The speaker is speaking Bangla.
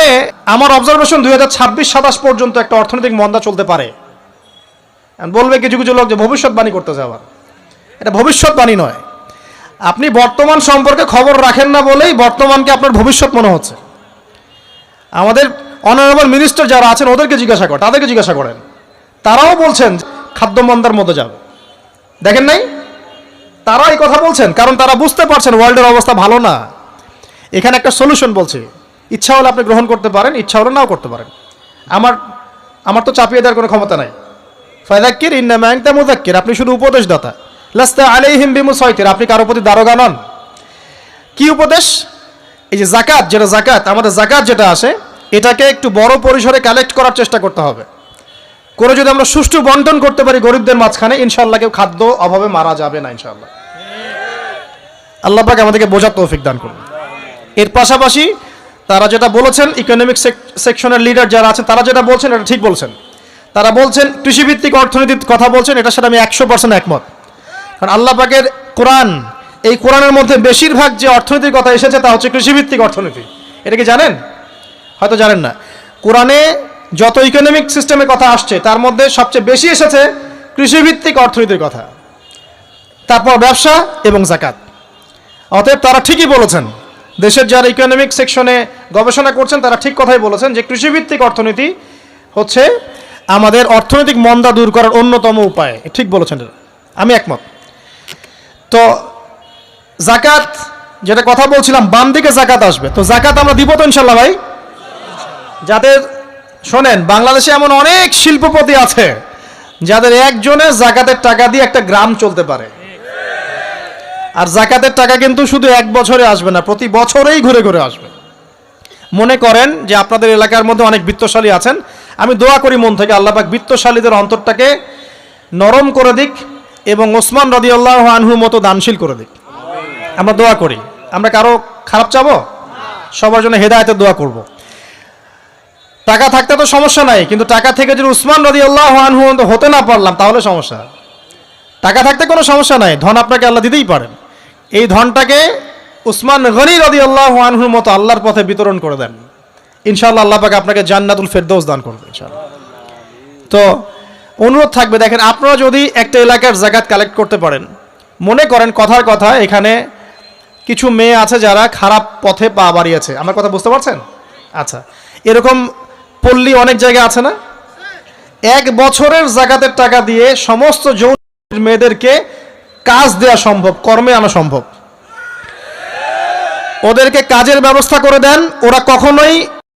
সামনে আমার অবজারভেশন দুই হাজার ছাব্বিশ, সাতাশ পর্যন্ত একটা অর্থনৈতিক মন্দা চলতে পারে। বলবে কিছু কিছু লোক যে ভবিষ্যৎবাণী করতেছে আবার। এটা ভবিষ্যৎবাণী নয়। আপনি বর্তমান সম্পর্কে খবর রাখেন না বলেই বর্তমানকে আপনার ভবিষ্যৎ মনে হচ্ছে। আমাদের অনারেবল মিনিস্টার যারা আছেন, ওদেরকে জিজ্ঞাসা করেন তাদেরকে জিজ্ঞাসা করেন। তারাও বলছেন খাদ্য মন্দার মধ্যে যাবে। দেখেন নাই? তারা এই কথা বলছেন, কারণ তারা বুঝতে পারছেন ওয়ার্ল্ডের অবস্থা ভালো না। এখানে একটা সলিউশন বলছে। ইচ্ছা হলে আপনি গ্রহণ করতে পারেন, ইচ্ছা হলে নাও করতে পারেন। আমার আমার তো চাপিয়ে দেওয়ার কোনো ক্ষমতা নাই। ফায়দাক্কির ইন্না ম্যাংতা মুদাক্কির আপনি শুধু উপদেশদাতা। লাস্তা আলাইহিম বিমুসাইতির, আপনি কারও প্রতি দারোগা নন। কি উপদেশ? এই যে জাকাত যেটা জাকাত আমাদের জাকাত যেটা আসে, এটাকে একটু বড় পরিসরে কালেক্ট করার চেষ্টা করতে হবে। করে যদি আমরা সুষ্ঠু বন্টন করতে পারি গরিবদের মাঝখানে ইনশাল্লাহ কেউ খাদ্য অভাবে মারা যাবে না ইনশাল্লাহ আল্লাহ পাক আমাদেরকে বোঝার তৌফিক দান করুন। এর পাশাপাশি তারা যেটা বলেছেন ইকোনমিক সেকশনের লিডার যারা আছেন, তারা যেটা বলছেন, এটা ঠিক বলছেন। তারা বলছেন, কৃষিভিত্তিক অর্থনীতির কথা বলছেন, এটার সাথে আমি একশো পার্সেন্ট একমত। কারণ আল্লাহ পাকের কোরআন, এই কোরআনের মধ্যে বেশিরভাগ যে অর্থনীতির কথা এসেছে, তা হচ্ছে কৃষিভিত্তিক অর্থনীতি। এটা কি জানেন? হয়তো জানেন না। কোরআনে যত ইকোনমিক সিস্টেমের কথা আসছে, তার মধ্যে সবচেয়ে বেশি এসেছে কৃষিভিত্তিক অর্থনীতির কথা। তারপর ব্যবসা এবং জাকাত অতএব তারা ঠিকই বলেছেন দেশের যারা ইকোনমিক সেকশনে গবেষণা করছেন, তারা ঠিক কথাই বলেছেন যে কৃষিভিত্তিক অর্থনীতি হচ্ছে আমাদের অর্থনৈতিক মন্দা দূর করার অন্যতম উপায়। ঠিক বলেছেন আমি একমত। তো জাকাত, যেটা কথা বলছিলাম, বাম দিকে জাকাত আসবে। তো জাকাত আমরা দিব তো ইনশাল্লাহ ভাই? যাদের, শোনেন, বাংলাদেশে এমন অনেক শিল্পপতি আছে যাদের একজনের জাকাতের টাকা দিয়ে একটা গ্রাম চলতে পারে। আর জাকাতের টাকা কিন্তু শুধু এক বছরে আসবে না, প্রতি বছরেই ঘুরে ঘুরে আসবে। মনে করেন যে আপনাদের এলাকার মধ্যে অনেক বৃত্তশালী আছেন, আমি দোয়া করি মন থেকে আল্লাহ পাক বিত্তশালীদের অন্তরটাকে নরম করে দিক এবং ওসমান রদিউল্লাহ আনহু মতো দানশীল করে দিক। আমরা দোয়া করি। আমরা কারও খারাপ চাবো? সবার জন্য হেদায়তের দোয়া করব। টাকা থাকতে তো সমস্যা নাই, কিন্তু টাকা থেকে যদি উসমান রদি আল্লাহ আনহু হতে না পারলাম, তাহলে সমস্যা। টাকা থাকতে কোনো সমস্যা নাই, ধন আপনাকে আল্লাহ দিতেই পারেন। এই ধনটাকে উসমান গনি রদি আল্লাহ আনহুর মতো আল্লাহর পথে বিতরণ করে দেন। ইনশাআল্লাহ আল্লাহ পাকে আপনাকে জান্নাতুল ফেরদৌস দান করবে ইনশাআল্লাহ। তো অনুরোধ থাকবে, দেখেন, আপনারা যদি একটা এলাকার জাকাত কালেক্ট করতে পারেন, মনে করেন কথার কথা, এখানে কিছু মেয়ে আছে যারা খারাপ পথে পা বাড়িয়েছে। আমার কথা বুঝতে পারছেন? আচ্ছা এরকম পল্লী অনেক জায়গায় আছে না? এক বছরের জাকাতের টাকা দিয়ে সমস্ত যৌন মেয়েদেরকে কাজ দেয়া সম্ভব কর্মে আনা সম্ভব। ওদেরকে কাজের ব্যবস্থা করে দেন ওরা কখনোই